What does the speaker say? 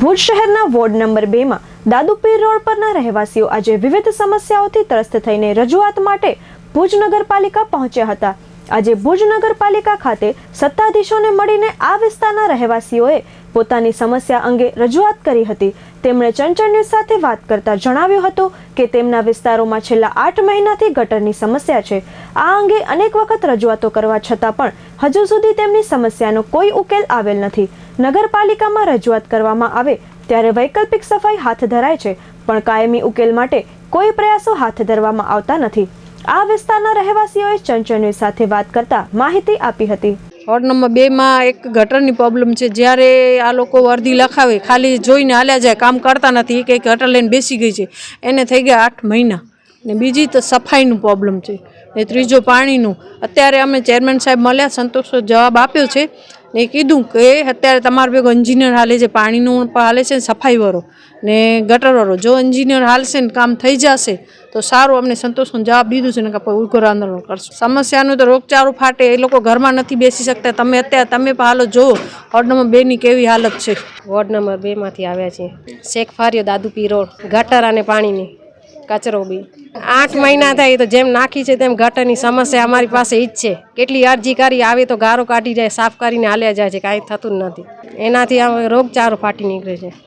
ભુજ શહેરના ward number બેમાં Dadupir road પરના રહેવાસીઓ આજે વિવિધ સમસ્યાઓથી ત્રસ્ત થઈને રજૂઆત માટે ભુજ નગરપાલિકા પહોંચ્યા હતા. આજે ભુજ નગરપાલિકા ખાતે સત્તાધીશોને મળીને આ વિસ્તારના રહેવાસીઓએ પોતાની સમસ્યા અંગે રજૂઆત કરી હતી. તેમણે ચંચળ ન્યૂઝ સાથે વાત કરતા જણાવ્યું હતું કે તેમના વિસ્તારોમાં છેલ્લા આઠ મહિનાથી ગટરની સમસ્યા છે. આ અંગે અનેક વખત રજૂઆતો કરવા છતાં પણ હજુ સુધી તેમની સમસ્યાનો કોઈ ઉકેલ આવેલ નથી. નગરપાલિકામાં રજૂઆત કરવામાં આવે ત્યારે વૈકલ્પિક સફાઈ હાથ ધરાય છે, પણ કાયમી ઉકેલ માટે કોઈ પ્રયાસો હાથ ધરવામાં આવતા નથી. આ વિસ્તારના રહેવાસીઓએ ચંચળ ન્યૂઝ સાથે વાત કરતા માહિતી આપી હતી. વોર્ડ નંબર બેમાં એક ગટરની પ્રોબ્લેમ છે. જ્યારે આ લોકો વર્દી લખાવે, ખાલી જોઈને હાલ્યા જાય, કામ કરતા નથી એક એક ગટર લઈને બેસી ગઈ છે. એને થઈ ગયા આઠ મહિના. ને બીજી તો સફાઈનું પ્રોબ્લેમ છે. ને ત્રીજો પાણીનું. અત્યારે અમે ચેરમેન સાહેબ મળ્યા, સંતોષ જવાબ આપ્યો છે. ને કીધું કે અત્યારે તમારે ભેગો એન્જિનિયર હાલે છે, પાણીનું પણ હાલે છે ને સફાઈવાળો ને ગટરવાળો જો એન્જિનિયર હાલશે ને કામ થઈ જશે તો સારું, અમને સંતોષનો જવાબ દીધું છે ને કે આપણે ઉગ્ર આંદોલન કરશું. સમસ્યાનું તો રોગચાળો ફાટે, એ લોકો ઘરમાં નથી બેસી શકતા. તમે અત્યારે, તમે પણ હાલો જુઓ, વોર્ડ નંબર બેની કેવી હાલત છે? વોર્ડ નંબર બેમાંથી આવ્યા છીએ. શેખ ફાર્યો દાદુપી રોડ ગટર અને પાણીની, કચરો બી. આઠ મહિના થાય તો જેમ નાખી છે તેમ ગટરની સમસ્યા અમારી પાસે ઈ જ છે. કેટલી અરજી કરી, આવે તો ગારો કાઢી જાય, સાફ કરીને હાલ્યા જાય છે, કાંઈ થતું જ નથી. એનાથી રોગચાળો ફાટી નીકળે છે.